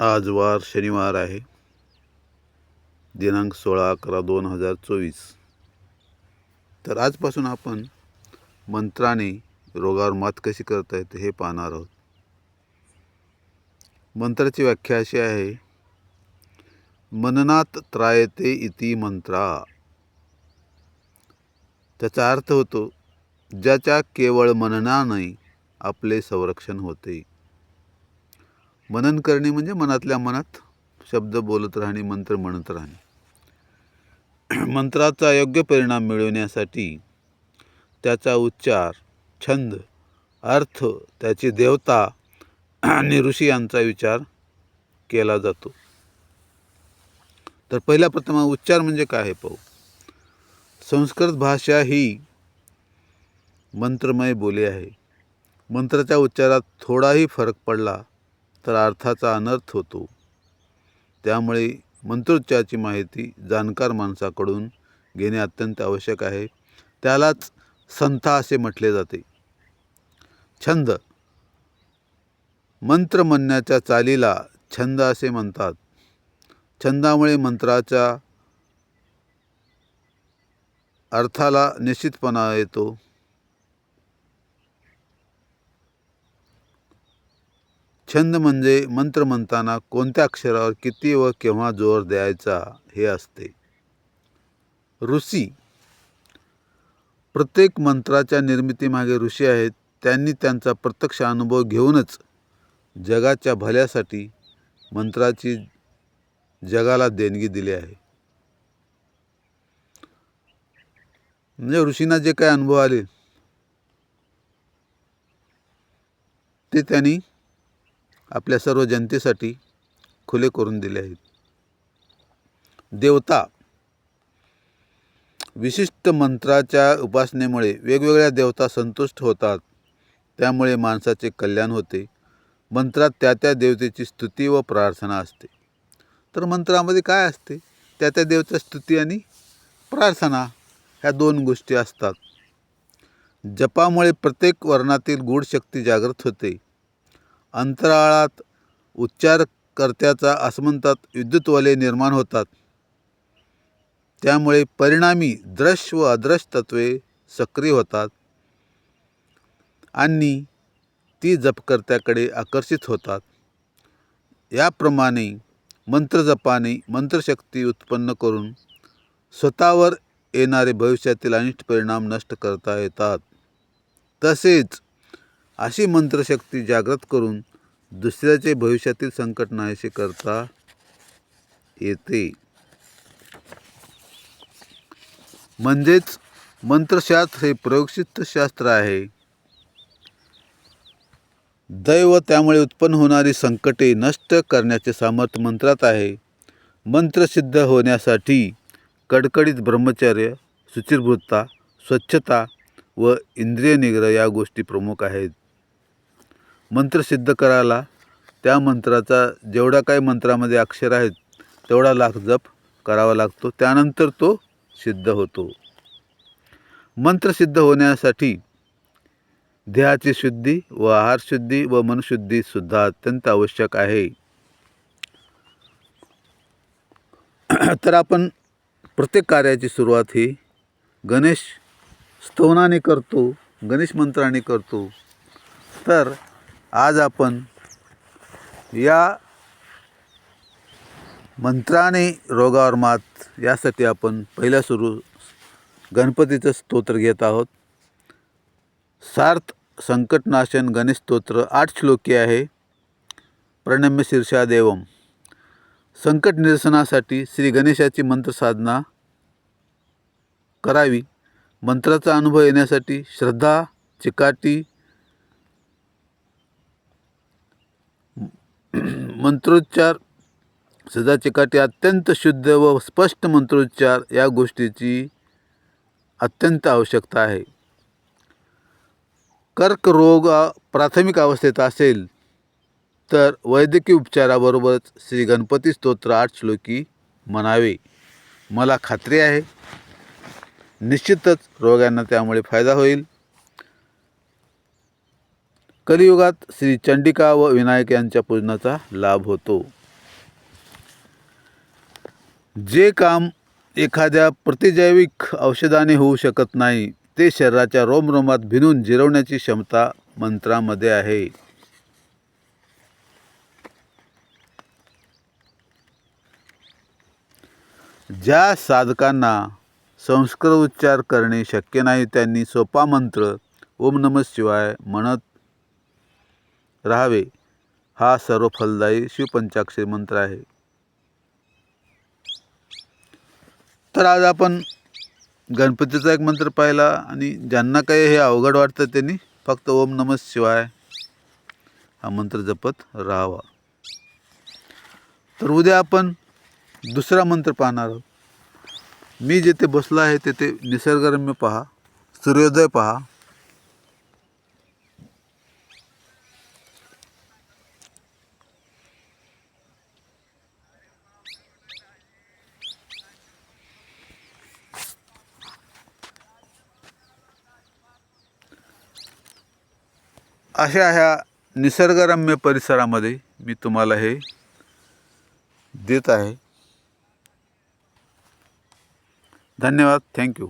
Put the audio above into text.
आज वार शनिवार आहे. दिनांक सोळा अकरा दोन हजार चोवीस. तर आजपासून आपण मंत्राने रोगावर मात कशी करता येते हे पाहणार आहोत. मंत्राची व्याख्या अशी आहे. मननात त्रायते इति मंत्रा. त्याचा अर्थ होतो ज्याच्या केवळ मननाने आपले संरक्षण होते. मनन करणे म्हणजे मनातल्या मनात शब्द बोलत राहणे मंत्र म्हणत राहणे. मंत्राचा योग्य परिणाम मिळवण्यासाठी त्याचा उच्चार छंद अर्थ त्याची देवता आणि ऋषी यांचा विचार केला जातो. तर पहिला प्रथम उच्चार म्हणजे काय हे पाहू? संस्कृत भाषा ही मंत्रमय बोली आहे. मंत्राच्या उच्चारात थोडाही फरक पडला तर अर्थाचा अनर्थ होतो. त्यामुळे मंत्रोच्चाराची माहिती जाणकार माणसाकडून घेणे अत्यंत आवश्यक आहे. त्यालाच संथा असे म्हटले जाते. छंद. मंत्र म्हणण्याच्या चालीला छंद असे म्हणतात. छंदामुळे मंत्राच्या अर्थाला निश्चितपणा येतो. छंद म्हणजे मंत्र म्हणताना कोणत्या अक्षरावर किती व केव्हा जोर द्यायचा हे असते. ऋषी. प्रत्येक मंत्राच्या निर्मितीमागे ऋषी आहेत. त्यांनी त्यांचा प्रत्यक्ष अनुभव घेऊनच जगाच्या भल्यासाठी मंत्राची जगाला देणगी दिली आहे. म्हणजे ऋषींना जे काय अनुभव आले ते त्यांनी आपल्या सर्व जनतेसाठी खुले करून दिले आहेत. देवता विशिष्ट मंत्राच्या उपासनेमुळे वेगवेगळ्या देवता संतुष्ट होतात. त्यामुळे माणसाचे कल्याण होते. मंत्रात त्या त्या देवतेची स्तुती व प्रार्थना असते. तर मंत्रामध्ये काय असते? त्या त्या देवता स्तुती आणि प्रार्थना ह्या दोन गोष्टी असतात. जपामुळे प्रत्येक वर्णातील गूढ शक्ती जागृत होते. अंतराळात उच्चारकर्त्याचा आसमंतात विद्युतवले निर्माण होतात. त्यामुळे परिणामी दृश्य व अदृश्य तत्वे सक्रिय होतात आणि ती जपकर्त्याकडे आकर्षित होतात. याप्रमाणे मंत्रजपाने मंत्रशक्ती उत्पन्न करून स्वतःवर येणारे भविष्यातील अनिष्ट परिणाम नष्ट करता येतात. तसेच अशी मंत्रशक्ती जागृत करून दुसऱ्याचे भविष्यातील संकट नाहीसे करता येते. म्हणजेच मंत्रशास्त्र हे प्रयोगसिद्ध शास्त्र आहे. दैव त्यामुळे उत्पन्न होणारी संकटे नष्ट करण्याचे सामर्थ्य मंत्रात आहे. मंत्र सिद्ध होण्यासाठी कडकडीत ब्रह्मचर्य शुचिर्भूतता स्वच्छता व इंद्रिय निग्रह या गोष्टी प्रमुख आहेत. मंत्र सिद्ध करायला त्या मंत्राचा जेवढा काही मंत्रामध्ये अक्षर आहेत तेवढा लाख जप करावा लागतो. त्यानंतर तो सिद्ध होतो. मंत्र सिद्ध होण्यासाठी देहाची शुद्धी व आहार शुद्धी व मनशुद्धीसुद्धा अत्यंत आवश्यक आहे. तर आपण प्रत्येक कार्याची सुरुवात ही गणेश स्तवनाने करतो गणेश मंत्राने करतो. तर आज आपण या मंत्राने रोगावर मात यासाठी आपण पहिल्या सुरू गणपतीचं स्तोत्र घेत आहोत. सार्थ संकटनाशन गणेश स्तोत्र आठ श्लोकी आहे. प्रणम्य शीर्षा देवम. संकट निरसनासाठी श्री गणेशाची मंत्रसाधना करावी. मंत्राचा अनुभव येण्यासाठी श्रद्धा चिकाटी मंत्रोच्चार. सदा चिकाटी अत्यंत शुद्ध व स्पष्ट मंत्रोच्चार या गोष्टीची अत्यंत आवश्यकता आहे. कर्करोग प्राथमिक अवस्थेत असेल तर वैद्यकीय उपचाराबरोबरच श्री गणपती स्तोत्र आठ श्लोकी म्हणावे. मला खात्री आहे. निश्चितच रोगांना त्यामुळे फायदा होईल. कलियुगात श्री चंडिका व विनायक यांच्या पूजनाचा लाभ होतो. जे काम एखाद्या प्रतिजैविक औषधाने होऊ शकत नाही ते शरीराच्या रोमरोमात भिनून जिरवण्याची क्षमता मंत्रामध्ये आहे. ज्या साधकांना संस्कृत उच्चार करणे शक्य नाही त्यांनी सोपा मंत्र ओम नम शिवाय म्हणत राहावे हा सर्व फलदायी शिवपंचाक्षरी मंत्र आहे. तर आज आपण गणपतीचा एक मंत्र पाहिला आणि ज्यांना काही हे अवघड वाटतं त्यांनी फक्त ओम नम शिवाय हा मंत्र जपत राहावा. तर उद्या आपण दुसरा मंत्र पाहणार आहोत. मी जिथे बसलो आहे तेथे निसर्गरम्य पहा सूर्योदय पहा अशा ह्या निसर्गरम्य परिसरामध्ये मी तुम्हाला हे देत आहे. धन्यवाद. थँक्यू